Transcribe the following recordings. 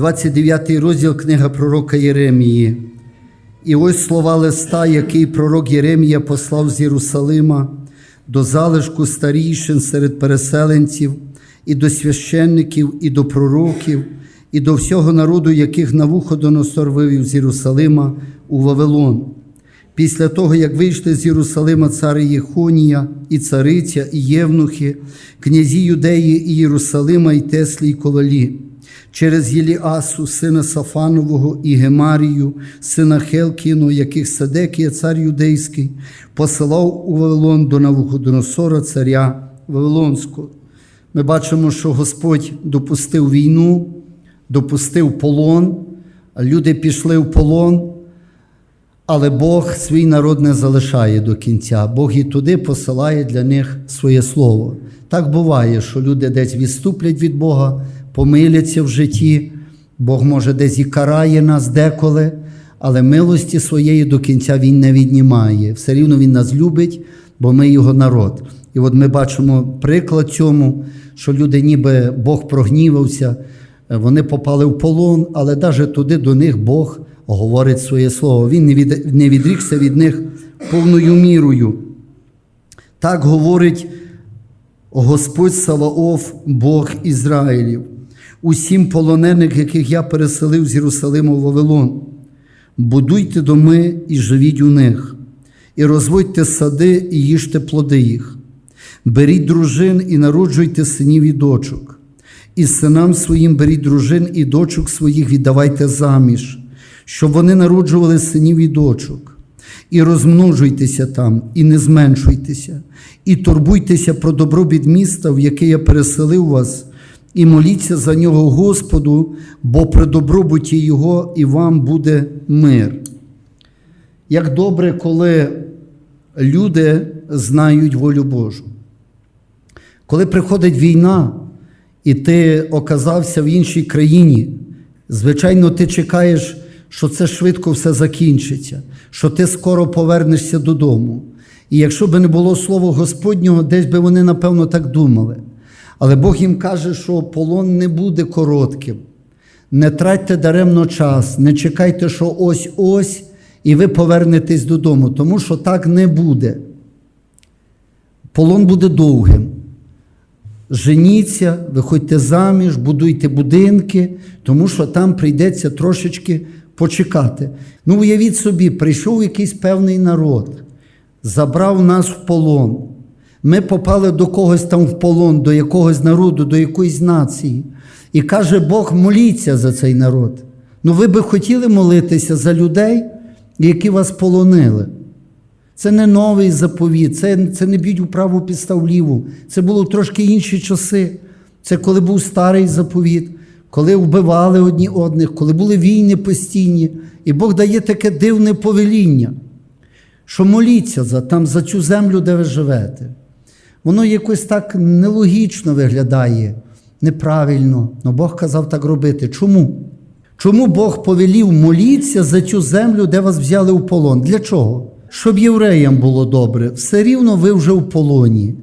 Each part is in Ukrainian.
29 розділ книга пророка Єремії. І ось слова листа, який пророк Єремія послав з Єрусалима до залишку старійшин серед переселенців, і до священників, і до пророків, і до всього народу, яких Навуходоносор вивів з Єрусалима у Вавилон. Після того, як вийшли з Єрусалима цари Єхонія, і цариця, і Євнухи, князі Юдеї і Єрусалима, і Теслі, і Ковалі, через Єліасу, сина Сафанового, і Гемарію, сина Хелкіну, яких Седекія, цар юдейський, посилав у Вавилон до Навуходоносора, царя Вавилонського. Ми бачимо, що Господь допустив війну, допустив полон, люди пішли в полон. Але Бог свій народ не залишає до кінця. Бог і туди посилає для них своє слово. Так буває, що люди десь відступлять від Бога, помиляться в житті. Бог може десь і карає нас деколи, але милості своєї до кінця Він не віднімає. Все рівно Він нас любить, бо ми його народ. І от ми бачимо приклад цьому, що люди, ніби Бог прогнівався, вони попали в полон, але навіть туди до них Бог говорить своє слово. Він не, відрікся від них повною мірою. Так говорить Господь Саваоф, Бог Ізраїлів, усім полонених, яких я переселив з Єрусалиму в Вавилон. Будуйте доми і живіть у них, і розводьте сади, і їжте плоди їх. Беріть дружин і народжуйте синів і дочок. І синам своїм беріть дружин і дочок своїх віддавайте заміж, щоб вони народжували синів і дочок. І розмножуйтеся там, і не зменшуйтеся, і турбуйтеся про добробіт міста, в яке я переселив вас, і моліться за нього Господу, бо при добробуті Його і вам буде мир. Як добре, коли люди знають волю Божу. Коли приходить війна, і ти оказався в іншій країні, звичайно, ти чекаєш, що це швидко все закінчиться, що ти скоро повернешся додому. І якщо би не було слова Господнього, десь би вони, напевно, так думали. Але Бог їм каже, що полон не буде коротким. Не тратьте даремно час, не чекайте, що ось-ось, і ви повернетесь додому, тому що так не буде. Полон буде довгим. Женіться, виходьте заміж, будуйте будинки, тому що там прийдеться трошечки почекати. Ну, уявіть собі, прийшов якийсь певний народ, забрав нас в полон. Ми попали до когось там в полон, до якогось народу, до якоїсь нації. І каже Бог, моліться за цей народ. Ну, ви би хотіли молитися за людей, які вас полонили. Це не новий заповіт, це, це не б'ють у праву підстав ліву. Це було трошки інші часи. Це коли був старий заповіт, коли вбивали одні одних, коли були війни постійні. І Бог дає таке дивне повеління, що моліться за, там, за цю землю, де ви живете. Воно якось так нелогічно виглядає, неправильно. але Бог казав так робити. Чому? Чому Бог повелів моліться за цю землю, де вас взяли у полон? Для чого? Щоб євреям було добре, все рівно ви вже в полоні.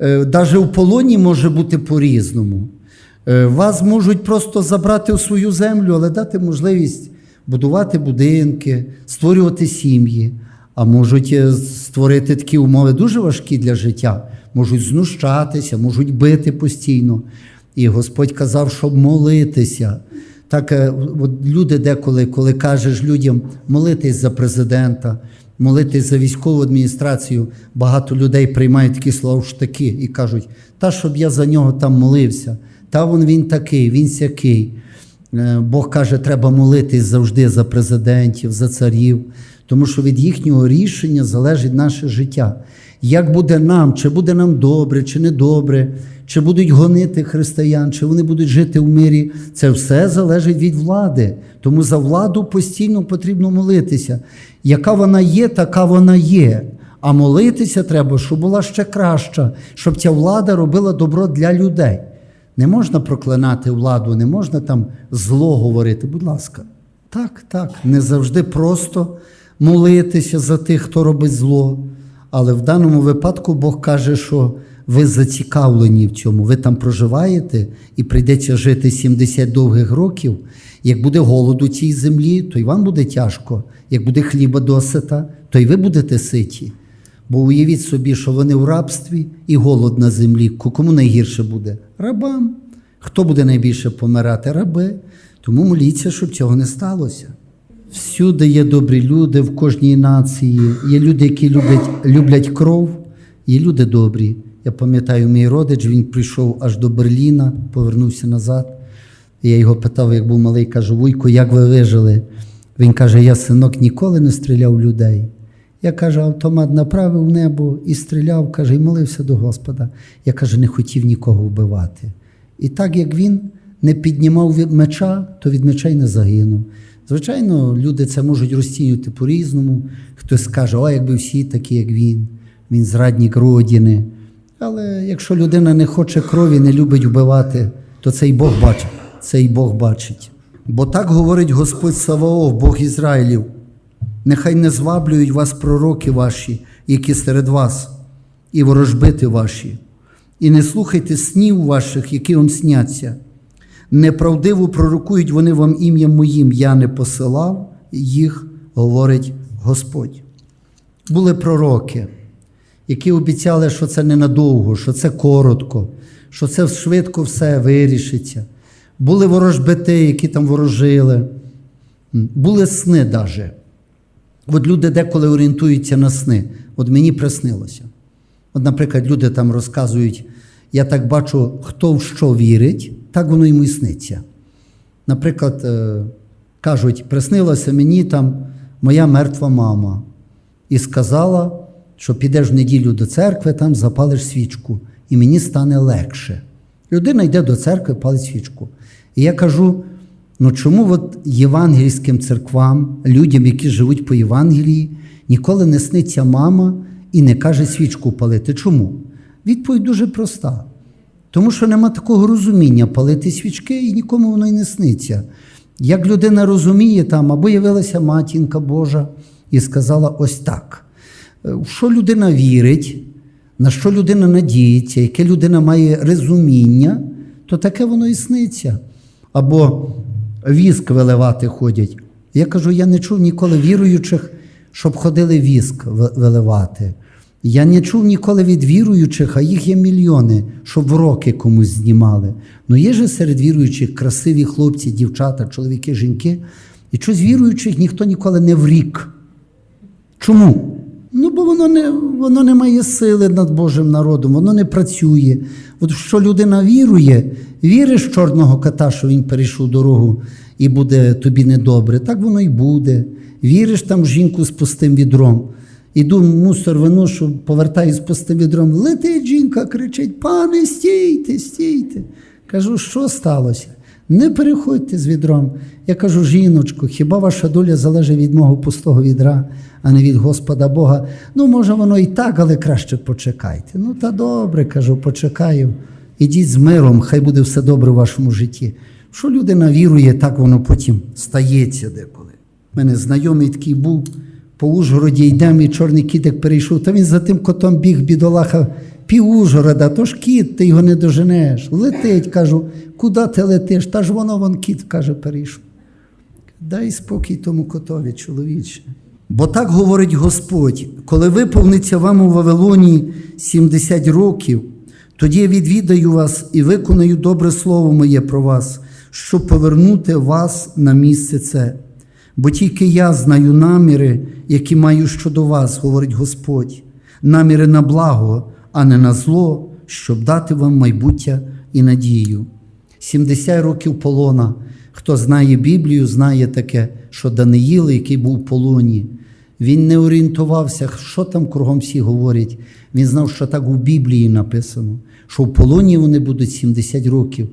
Навіть у полоні може бути по-різному. Е, Вас можуть просто забрати у свою землю, але дати можливість будувати будинки, створювати сім'ї, а можуть е, створити такі умови дуже важкі для життя, можуть знущатися, можуть бити постійно. І Господь казав, щоб молитися. Так, е, от люди деколи, коли кажеш людям молитись за президента, молитись за військову адміністрацію, багато людей приймають такі слова штаки і кажуть, та щоб я за нього там молився, та вон він такий, він сякий. Е, Бог каже, треба молитись завжди за президентів, за царів, тому що від їхнього рішення залежить наше життя. Як буде нам, чи буде нам добре, чи не добре, чи будуть гонити християн, чи вони будуть жити в мирі, це все залежить від влади. Тому за владу постійно потрібно молитися. Яка вона є, така вона є. А молитися треба, щоб була ще краща, щоб ця влада робила добро для людей. Не можна проклинати владу, не можна там зло говорити. Будь ласка, так, так, не завжди просто молитися за тих, хто робить зло. Але в даному випадку Бог каже, що ви зацікавлені в цьому, ви там проживаєте і прийдеться жити 70 довгих років. Як буде голод у цій землі, то й вам буде тяжко. Як буде хліба досита, то й ви будете ситі. Бо уявіть собі, що вони в рабстві і голод на землі. Кому найгірше буде? Рабам. Хто буде найбільше помирати? Раби. Тому моліться, щоб цього не сталося. Всюди є добрі люди в кожній нації. Є люди, які люблять, люблять кров, є люди добрі. Я пам'ятаю, мій родич, він прийшов аж до Берліна, повернувся назад. Я його питав, як був малий, кажу, Вуйко, як ви вижили? Він каже: Я синок ніколи не стріляв в людей. Я каже, автомат направив в небо і стріляв, каже, і молився до Господа. Я каже, не хотів нікого вбивати. І так як він не піднімав від меча, то від меча й не загинув. Звичайно, люди це можуть розцінювати по-різному. Хтось скаже, о, якби всі такі, як він, він зрадник родини. Але якщо людина не хоче крові, не любить вбивати, то це й Бог бачить. Це й Бог бачить. Бо так говорить Господь Саваоф, Бог Ізраїлів. Нехай не зваблюють вас пророки ваші, які серед вас, і ворожбити ваші, і не слухайте снів ваших, які вам сняться. Неправдиво пророкують вони вам ім'ям моїм, я не посилав їх, говорить Господь. Були пророки, які обіцяли, що це ненадовго, що це коротко, що це швидко все вирішиться. Були ворожбити, які там ворожили, були сни навіть. От люди деколи орієнтуються на сни. От мені приснилося. От, наприклад, люди там розказують, я так бачу, хто в що вірить, так воно йому і сниться. Наприклад, е, кажуть, приснилася мені там моя мертва мама і сказала, що підеш в неділю до церкви, там запалиш свічку, і мені стане легше. Людина йде до церкви, палить свічку. І я кажу: ну чому от євангельським церквам, людям, які живуть по Євангелії, ніколи не сниться мама і не каже свічку палити? Чому? Відповідь дуже проста. Тому що нема такого розуміння палити свічки і нікому воно й не сниться. Як людина розуміє, там або явилася матінка Божа і сказала ось так. Е, В що людина вірить, на що людина надіється, яке людина має розуміння, то таке воно і сниться. Або віск виливати ходять. Я кажу, я не чув ніколи віруючих, щоб ходили віск виливати. Я не чув ніколи від віруючих, а їх є мільйони, щоб в роки комусь знімали. Ну є же серед віруючих красиві хлопці, дівчата, чоловіки, жінки. І щось віруючих ніхто ніколи не врік. Чому? Ну, бо воно не, воно не має сили над Божим народом, воно не працює. От що людина вірує, віриш в чорного кота, що він перейшов дорогу і буде тобі недобре, так воно і буде. Віриш там в жінку з пустим відром. Іду мусор виношу, повертаю з пустим відром. Летить жінка, кричить: пане, стійте, стійте. Кажу, що сталося? Не переходьте з відром. Я кажу, жіночко, хіба ваша доля залежить від мого пустого відра, а не від Господа Бога? Ну, може, воно і так, але краще почекайте. Ну, та добре, кажу, почекаю. Ідіть з миром, хай буде все добре в вашому житті. Що людина вірує, так воно потім стається деколи. У мене знайомий такий був по Ужгороді йдемо, і чорний кітик перейшов, та він за тим котом біг, бідолаха, пів Ужгорода, то ж кіт, ти його не доженеш. Летить, кажу, куди ти летиш? Та ж воно вон кіт, каже, перейшов. Дай спокій тому котові, чоловіче. Бо так говорить Господь, коли виповниться вам у Вавилоні 70 років, тоді я відвідаю вас і виконаю добре слово моє про вас, щоб повернути вас на місце це. Бо тільки я знаю наміри, які маю щодо вас, говорить Господь, наміри на благо, а не на зло, щоб дати вам майбуття і надію. 70 років полона. Хто знає Біблію, знає таке, що Даниїл, який був в полоні, він не орієнтувався, що там кругом всі говорять. Він знав, що так у Біблії написано, що в полоні вони будуть 70 років.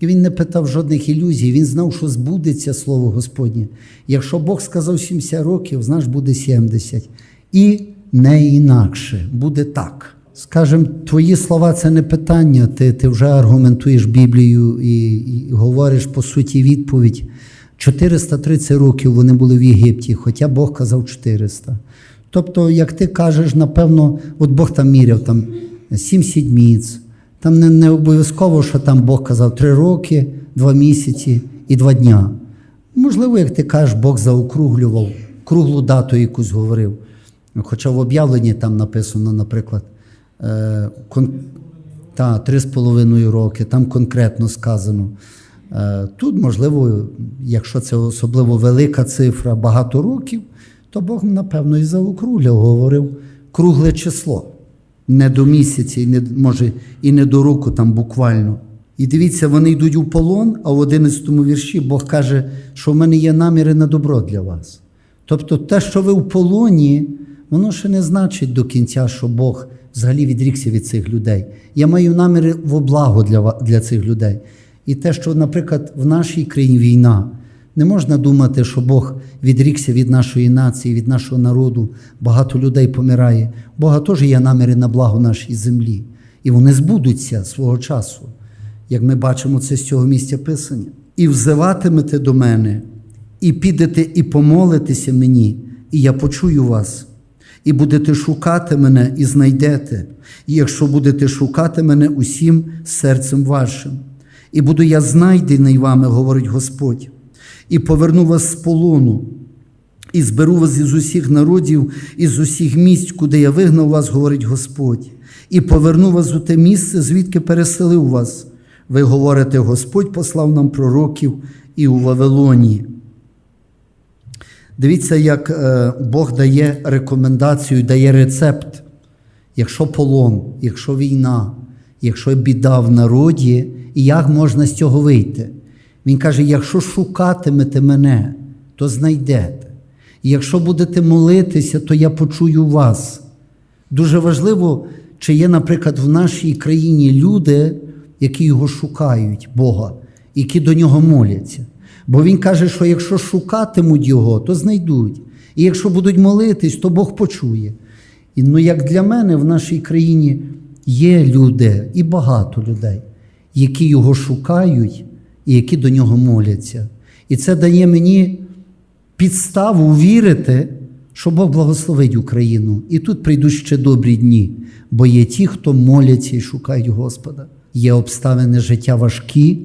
І він не питав жодних ілюзій, він знав, що збудеться слово Господнє. Якщо Бог сказав 70 років, знаєш, буде 70. І не інакше, буде так. Скажем, твої слова це не питання, ти, ти вже аргументуєш Біблію і, і говориш по суті відповідь. 430 років вони були в Єгипті, хоча Бог казав 400. Тобто, як ти кажеш, напевно, от Бог там міряв там сім сідміць. Там не, не обов'язково, що там Бог казав три роки, два місяці і два дня. Можливо, як ти кажеш, Бог заокруглював, круглу дату якусь говорив. Хоча в об'явленні там написано, наприклад, е, кон... та, три з половиною роки, там конкретно сказано. Е, Тут, можливо, якщо це особливо велика цифра, багато років, то Бог, напевно, і заокругляв, говорив кругле число. Не до місяця, і не, може, і не до року там буквально. І дивіться, вони йдуть у полон, а в 11 вірші Бог каже, що в мене є наміри на добро для вас. Тобто те, що ви в полоні, воно ще не значить до кінця, що Бог взагалі відрікся від цих людей. Я маю наміри в благо для, для цих людей. І те, що, наприклад, в нашій країні війна, не можна думати, що Бог відрікся від нашої нації, від нашого народу. Багато людей помирає. Бога теж є наміри на благо нашій землі. І вони збудуться свого часу, як ми бачимо це з цього місця Писання. І взиватимете до мене, і підете і помолитеся мені, і я почую вас. І будете шукати мене, і знайдете, і якщо будете шукати мене усім серцем вашим. І буду я знайдений вами, говорить Господь, і поверну вас з полону, і зберу вас із усіх народів, із усіх місць, куди я вигнав вас, говорить Господь, і поверну вас у те місце, звідки переселив вас. Ви говорите, Господь послав нам пророків і у Вавилоні. Дивіться, як е, Бог дає рекомендацію, дає рецепт. Якщо полон, якщо війна, якщо біда в народі, і як можна з цього вийти? Він каже: якщо шукатимете мене, то знайдете. І якщо будете молитися, то я почую вас. Дуже важливо, чи є, наприклад, в нашій країні люди, які його шукають, Бога, які до нього моляться. Бо він каже, що якщо шукатимуть його, то знайдуть. І якщо будуть молитись, то Бог почує. І ну, як для мене в нашій країні є люди і багато людей, які його шукають і які до нього моляться. І це дає мені підставу вірити, що Бог благословить Україну. І тут прийдуть ще добрі дні, бо є ті, хто моляться і шукають Господа. Є обставини життя важкі,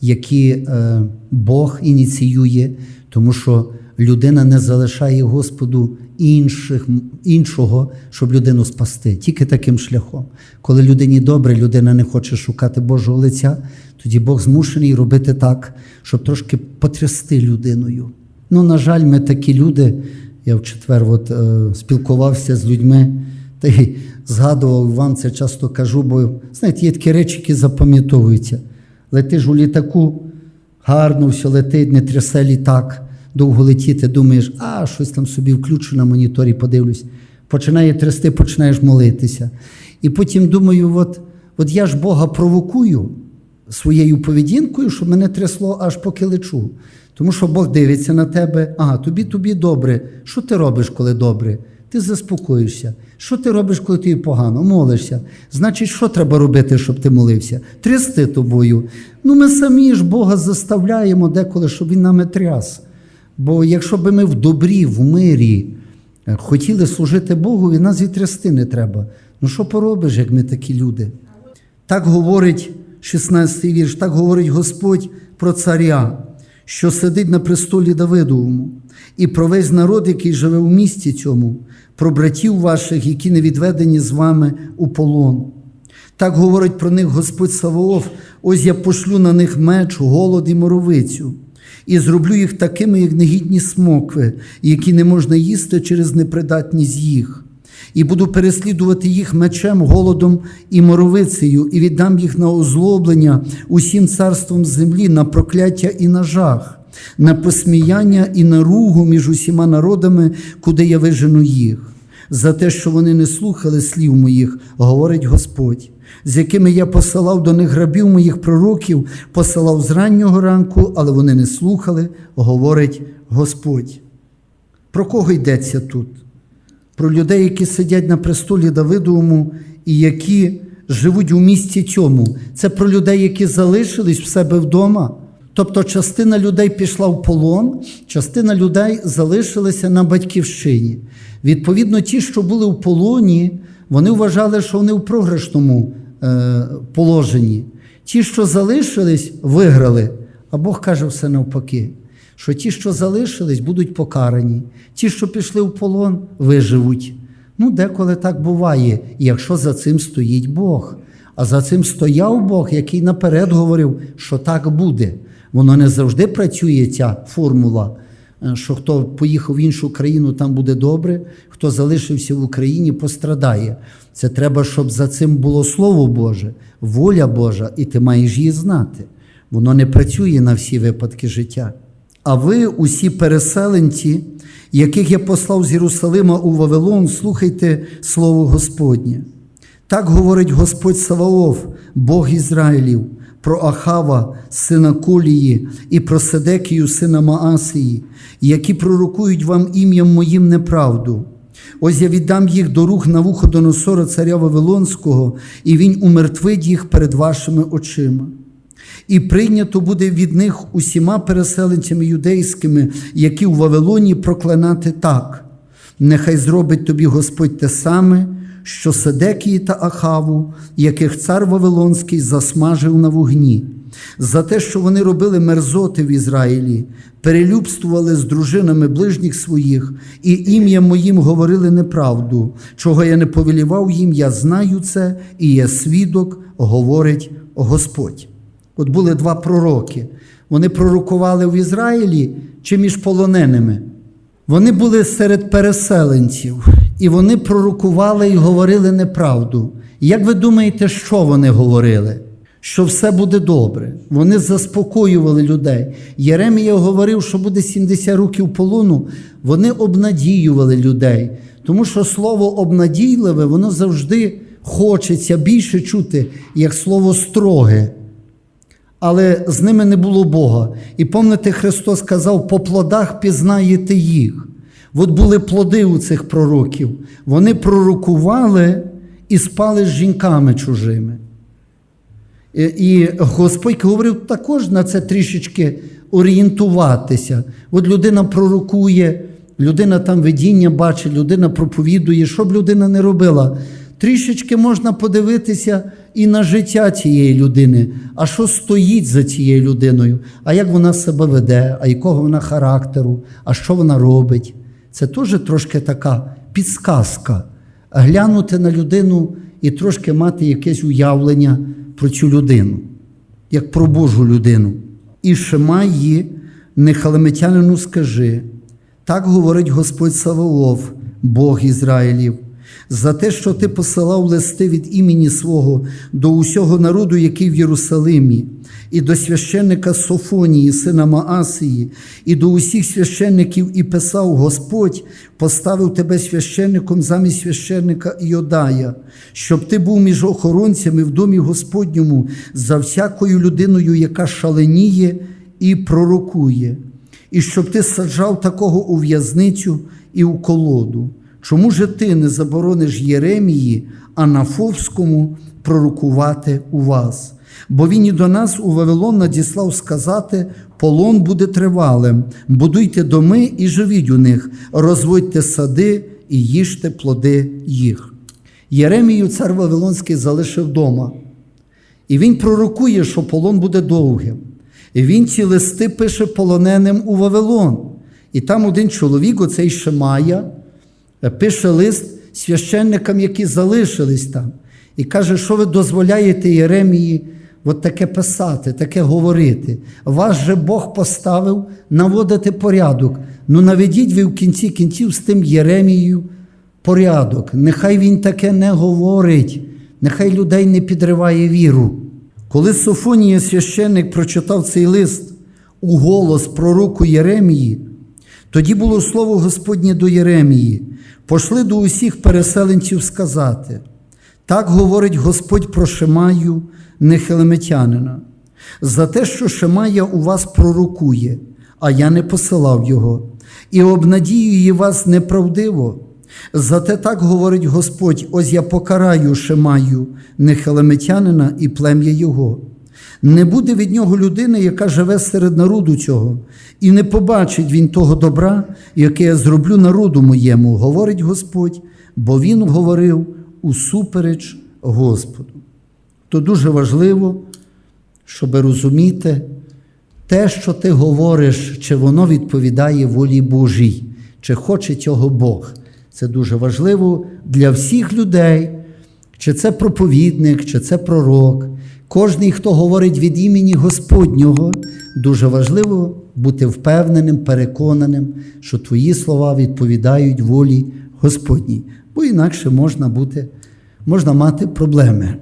які е, Бог ініціює, тому що людина не залишає Господу інших, іншого, щоб людину спасти, тільки таким шляхом. Коли людині добре, людина не хоче шукати Божого лиця, тоді Бог змушений робити так, щоб трошки потрясти людиною. Ну, на жаль, ми такі люди. Я в четвер от, е, спілкувався з людьми та й згадував вам це часто кажу, бо знаєте, є такі речі, які запам'ятовуються. Летиш у літаку, гарно все летить, не трясе літак, довго летіти, думаєш, а щось там собі включу на моніторі, подивлюсь. Починає трясти, починаєш молитися. І потім думаю, от, от я ж Бога провокую своєю поведінкою, щоб мене трясло аж поки лечу. Тому що Бог дивиться на тебе, ага, тобі тобі добре. Що ти робиш, коли добре? Ти заспокоїшся. Що ти робиш, коли тобі погано? Молишся. Значить, що треба робити, щоб ти молився? Трясти тобою. Ну, ми самі ж Бога заставляємо деколи, щоб Він нами тряс. Бо якщо б ми в добрі, в мирі е, хотіли служити Богу, і нас і трясти не треба. Ну що поробиш, як ми такі люди? Так говорить 16-й вірш, так говорить Господь про царя, що сидить на престолі Давидовому, і про весь народ, який живе у місті цьому, про братів ваших, які не відведені з вами у полон. Так говорить про них Господь Саваоф, ось я пошлю на них меч, голод і моровицю, і зроблю їх такими, як негідні смокви, які не можна їсти через непридатність їх і буду переслідувати їх мечем, голодом і моровицею, і віддам їх на озлоблення усім царством землі, на прокляття і на жах, на посміяння і на ругу між усіма народами, куди я вижену їх. За те, що вони не слухали слів моїх, говорить Господь, з якими я посилав до них грабів моїх пророків, посилав з раннього ранку, але вони не слухали, говорить Господь. Про кого йдеться тут? про людей, які сидять на престолі Давидовому і які живуть у місті цьому. Це про людей, які залишились в себе вдома. Тобто частина людей пішла в полон, частина людей залишилася на батьківщині. Відповідно, ті, що були в полоні, вони вважали, що вони в програшному е, положенні. Ті, що залишились, виграли. А Бог каже все навпаки, що ті, що залишились, будуть покарані, ті, що пішли в полон, виживуть. Ну, деколи так буває, якщо за цим стоїть Бог. А за цим стояв Бог, який наперед говорив, що так буде. Воно не завжди працює, ця формула, е, що хто поїхав в іншу країну, там буде добре, хто залишився в Україні, пострадає. Це треба, щоб за цим було Слово Боже, воля Божа, і ти маєш її знати. Воно не працює на всі випадки життя. А ви, усі переселенці, яких я послав з Єрусалима у Вавилон, слухайте слово Господнє. Так говорить Господь Саваоф, Бог Ізраїлів, про Ахава, сина Колії, і про Седекію, сина Маасії, які пророкують вам ім'ям моїм неправду. Ось я віддам їх до рук Навуходоносора, царя Вавилонського, і він умертвить їх перед вашими очима. І прийнято буде від них усіма переселенцями юдейськими, які у Вавилоні проклинати так. Нехай зробить тобі Господь те саме, що Седекії та Ахаву, яких цар Вавилонський засмажив на вогні, за те, що вони робили мерзоти в Ізраїлі, перелюбствували з дружинами ближніх своїх, і ім'ям моїм говорили неправду, чого я не повелівав їм, я знаю це, і є свідок, говорить Господь. От були два пророки. Вони пророкували в Ізраїлі чи між полоненими. Вони були серед переселенців, і вони пророкували і говорили неправду. Як ви думаєте, що вони говорили? Що все буде добре. Вони заспокоювали людей. Єремія говорив, що буде 70 років полону. Вони обнадіювали людей. Тому що слово обнадійливе, воно завжди хочеться більше чути, як слово строге але з ними не було Бога. І пам'ятаєте, Христос сказав: по плодах пізнаєте їх. От були плоди у цих пророків. Вони пророкували і спали з жінками чужими. І Господь говорив також на це трішечки орієнтуватися. От людина пророкує, людина там видіння бачить, людина проповідує, що б людина не робила. Трішечки можна подивитися і на життя цієї людини, а що стоїть за цією людиною, а як вона себе веде, а якого вона характеру, а що вона робить. Це теж трошки така підсказка. Глянути на людину і трошки мати якесь уявлення про цю людину, як про Божу людину. І Шимаї, нехалеметянину скажи, так говорить Господь Саваоф, Бог Ізраїлів за те, що ти посилав листи від імені свого до усього народу, який в Єрусалимі, і до священника Софонії, сина Маасії, і до усіх священників, і писав: Господь поставив тебе священником замість священника Іодая, щоб ти був між охоронцями в домі Господньому за всякою людиною, яка шаленіє і пророкує, і щоб ти саджав такого у в'язницю і у колоду. Чому же ти не заборониш Єремії, а на Фовському пророкувати у вас? Бо він і до нас у Вавилон надіслав сказати: полон буде тривалим, будуйте доми і живіть у них, розводьте сади і їжте плоди їх. Єремію цар Вавилонський залишив дома, і він пророкує, що полон буде довгим. І він ці листи пише полоненим у Вавилон. І там один чоловік, оцей Шимая, пише лист священникам, які залишились там, і каже, що ви дозволяєте Єремії от таке писати, таке говорити. Вас же Бог поставив наводити порядок. Ну наведіть ви в кінці кінців з тим Єремією порядок. Нехай він таке не говорить, нехай людей не підриває віру. Коли Софонія священник прочитав цей лист у голос пророку Єремії, тоді було слово Господнє до Єремії. Пошли до усіх переселенців сказати. Так говорить Господь про Шимаю, нехелеметянина, за те, що Шимая у вас пророкує, а я не посилав його, і обнадіює вас неправдиво. Зате так говорить Господь: ось я покараю Шимаю, нехелеметянина і плем'я його. Не буде від нього людини, яка живе серед народу цього, і не побачить він того добра, яке я зроблю народу моєму, говорить Господь, бо Він говорив усупереч Господу. То дуже важливо, щоб розуміти те, що ти говориш, чи воно відповідає волі Божій, чи хоче цього Бог. Це дуже важливо для всіх людей, чи це проповідник, чи це пророк. Кожний, хто говорить від імені Господнього, дуже важливо бути впевненим, переконаним, що твої слова відповідають волі Господній, бо інакше можна бути, можна мати проблеми.